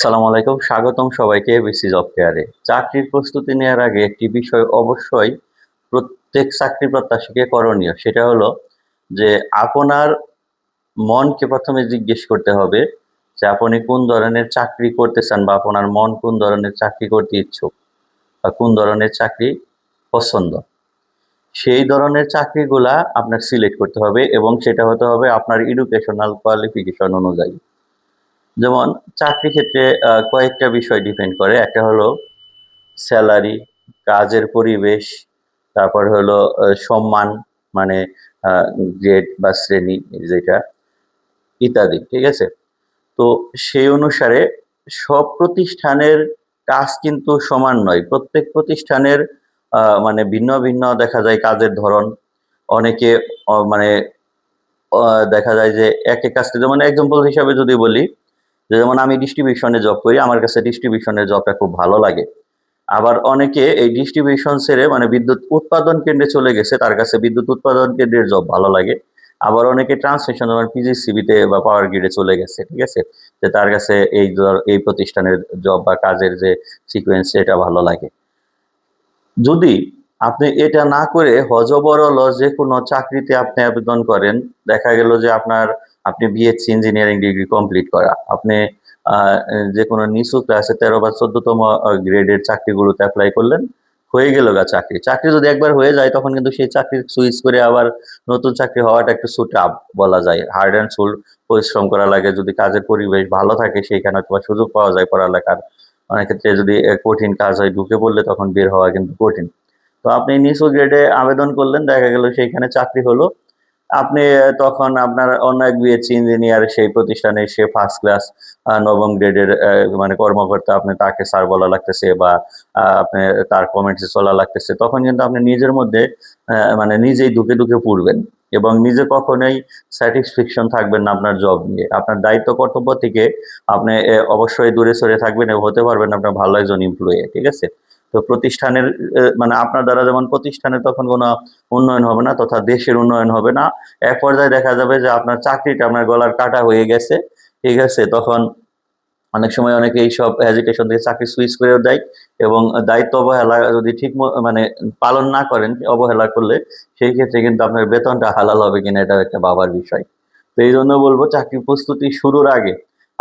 আসসালামু আলাইকুম, স্বাগতম সবাইকে বিসি জব কেয়ারে চাকরির প্রস্তুতি নেওয়ার আগে একটি বিষয় অবশ্যই প্রত্যেক চাকরি প্রত্যাশীকে করণীয়, সেটা হলো যে আপনার মনকে প্রথমে জিজ্ঞেস করতে হবে যে আপনি কোন ধরনের চাকরি করতে চান বা আপনার মন কোন ধরনের চাকরি করতে ইচ্ছুক বা কোন ধরনের চাকরি পছন্দ। সেই ধরনের চাকরিগুলা আপনার সিলেক্ট করতে হবে এবং সেটা হতে হবে আপনার এডুকেশনাল কোয়ালিফিকেশন অনুযায়ী। যেমন চাকরি ক্ষেত্রে কয়েকটা বিষয় ডিপেন্ড করে। একটা হলো স্যালারি কাজের পরিবেশ, তারপর হলো সম্মান মানে গ্রেড বা শ্রেণি যেটা, ইত্যাদি, ঠিক আছে? তো সেই অনুসারে সব প্রতিষ্ঠানের কাজ কিন্তু সমান নয়। প্রত্যেক প্রতিষ্ঠানের মানে ভিন্ন ভিন্ন দেখা যায় কাজের ধরন। অনেকে মানে দেখা যায় যে এক এক কাজটা, যেমন এক্সাম্পল হিসাবে যদি বলি যেমন আমি ডিস্ট্রিবিউশনে জব করি, আমার কাছে ডিস্ট্রিবিউশনের জবটা খুব ভালো লাগে। আবার অনেকে এই ডিস্ট্রিবিউশন ছেড়ে মানে বিদ্যুৎ উৎপাদন কেন্দ্রে চলে গেছে, তার কাছে বিদ্যুৎ উৎপাদন কেন্দ্রের জব ভালো লাগে। আবার অনেকে ট্রান্সমিশন যেমন পিজিসিবিতে বা পাওয়ার গ্রিডে চলে গেছে, ঠিক আছে? যে তার কাছে এই এই প্রতিষ্ঠানের জব বা কাজের যে সিকোয়েন্স এটা ভালো লাগে। যদি আপনি এটা না করে হজবরল যে কোনো চাকরিতে আপনি আবেদন করেন, দেখা গেল যে আপনার আপনি বিএসসি ইঞ্জিনিয়ারিং ডিগ্রি কমপ্লিট করা। আপনি যে কোনো নিচু ক্লাসে তেরো বা চোদ্দতম গ্রেডের চাকরিগুলোতে অ্যাপ্লাই করলেন, হয়ে গেল গা চাকরি। চাকরি যদি একবার হয়ে যায়, তখন কিন্তু সেই চাকরি সুইচ করে আবার নতুন চাকরি হওয়াটা একটু সুট আপ বলা যায়। হার্ড অ্যান্ড সোল পরিশ্রম করা লাগে, যদি কাজের পরিবেশ ভালো থাকে, সেইখানে তোমার সুযোগ পাওয়া যায় পড়ালেখার। অনেক ক্ষেত্রে যদি কঠিন কাজ হয়, ঢুকে পড়লে তখন বের হওয়া কিন্তু কঠিন। তো আপনি নিচু গ্রেডে আবেদন করলেন, দেখা গেল সেইখানে চাকরি হলো। আপনি তখন আপনার অন্য এক বিএসসি ইঞ্জিনিয়ার সেই প্রতিষ্ঠানে সে ফার্স্ট ক্লাস নবম গ্রেডের মানে কর্মকর্তা আপনি তাকে স্যার বলা লাগতেছে বা আপনি তার কমেন্টসে চলা লাগতেছে, তখন কিন্তু আপনি নিজের মধ্যে মানে নিজেই দুকে দুকে পড়বেন এবং নিজে কখনোই স্যাটিসফ্যাকশন থাকবেন না আপনার জব নিয়ে। আপনার দায়িত্ব কর্তব্য থেকে আপনি অবশ্যই দূরে সরে থাকবেন এবং হতে পারবেন আপনার ভালো একজন এমপ্লয়ি ঠিক আছে? তো প্রতিষ্ঠানের মানে আপনার দ্বারা যেমন প্রতিষ্ঠানের তখন কোনো উন্নয়ন হবে না তথা দেশের উন্নয়ন হবে না, এক পর্যায়ে দেখা যাবে যে আপনার চাকরিটা আপনার গলার কাটা হয়ে গেছে, ঠিক আছে? তখন অনেক সময় অনেকে এইসব হেজিটেশন থেকে চাকরি সুইচ করেও দেয় এবং দায়িত্ব অবহেলা যদি ঠিক মানে পালন না করেন, অবহেলা করলে সেই ক্ষেত্রে কিন্তু আপনার বেতনটা হালাল হবে কিনা এটাও একটা ভাবার বিষয়। তো এই জন্য বলব চাকরি প্রস্তুতি শুরুর আগে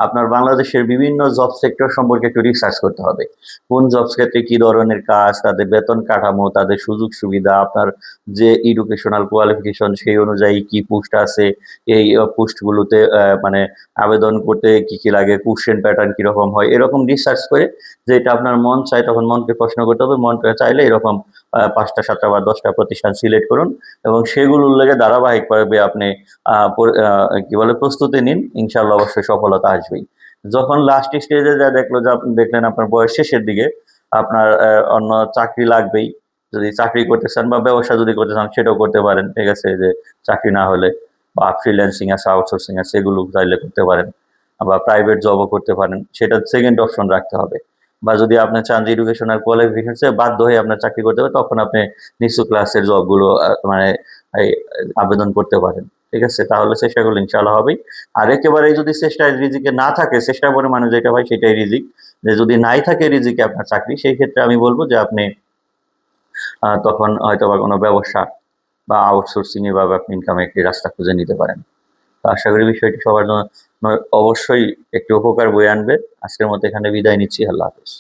আপনার বাংলাদেশের বিভিন্ন জব সেক্টর সম্পর্কে একটু রিসার্চ করতে হবে। কোন জব ক্ষেত্রে কি ধরনের কাজ, তাদের বেতন কাঠামো, তাদের সুযোগ সুবিধা, আপনার যে এডুকেশনাল কোয়ালিফিকেশন সেই অনুযায়ী কি পোস্ট আছে, এই পোস্টগুলোতে মানে আবেদন করতে কি কি লাগে কোশ্চেন প্যাটার্ন কীরকম হয়, এরকম রিসার্চ করে যেটা আপনার মন চায় তখন মনকে প্রশ্ন করতে হবে, মনকে চাইলে এরকম পাঁচটা, সাতটা বা দশটা প্রতিষ্ঠান সিলেক্ট করুন এবং সেগুলোর লেগে ধারাবাহিকভাবে আপনি কি বলে, প্রস্তুতি নিন ইনশাল্লাহ অবশ্যই সফলতা আসবেই। যখন লাস্ট স্টেজে যা দেখল যে দেখলেন আপনার বয়স শেষের দিকে, আপনার অন্য চাকরি লাগবেই। যদি চাকরি করতে চান বা ব্যবসা যদি করতে চান, সেটাও করতে পারেন। ঠিক আছে যে চাকরি না হলে বা ফ্রিল্যান্সিং আছে আউটসোর্সিং আছে সেগুলো চাইলে করতে পারেন বা প্রাইভেট জবও করতে পারেন। সেটা সেকেন্ড অপশন রাখতে হবে। বা যদি আপনি চান যে এডুকেশনাল কোয়ালিফিকেশন বাধ্য হয়ে আপনার চাকরি করতে হবে, তখন আপনি নিচু ক্লাসের জবগুলো মানে আবেদন করতে পারেন। ঠিক আছে? তাহলে চেষ্টা করলে ইনশাল্লাহ হবেই। আর একেবারেই যদি চেষ্টায় রিজিকে না থাকে চেষ্টা করে মানুষ যেটা হয় সেটাই রিজিক। যে যদি নাই থাকে রিজিকে আপনার চাকরি, সেই ক্ষেত্রে আমি বলব যে আপনি তখন হয়তো বা কোনো ব্যবসা বা আউটসোর্সিং এ বা আপনি ইনকামে একটি রাস্তা খুঁজে নিতে পারেন। তো আশা করি বিষয়টি সবার জন্য অবশ্যই একটি উপকার বয়ে আনবে। আজকের মতো এখানে বিদায় নিচ্ছি। আল্লাহ হাফেজ।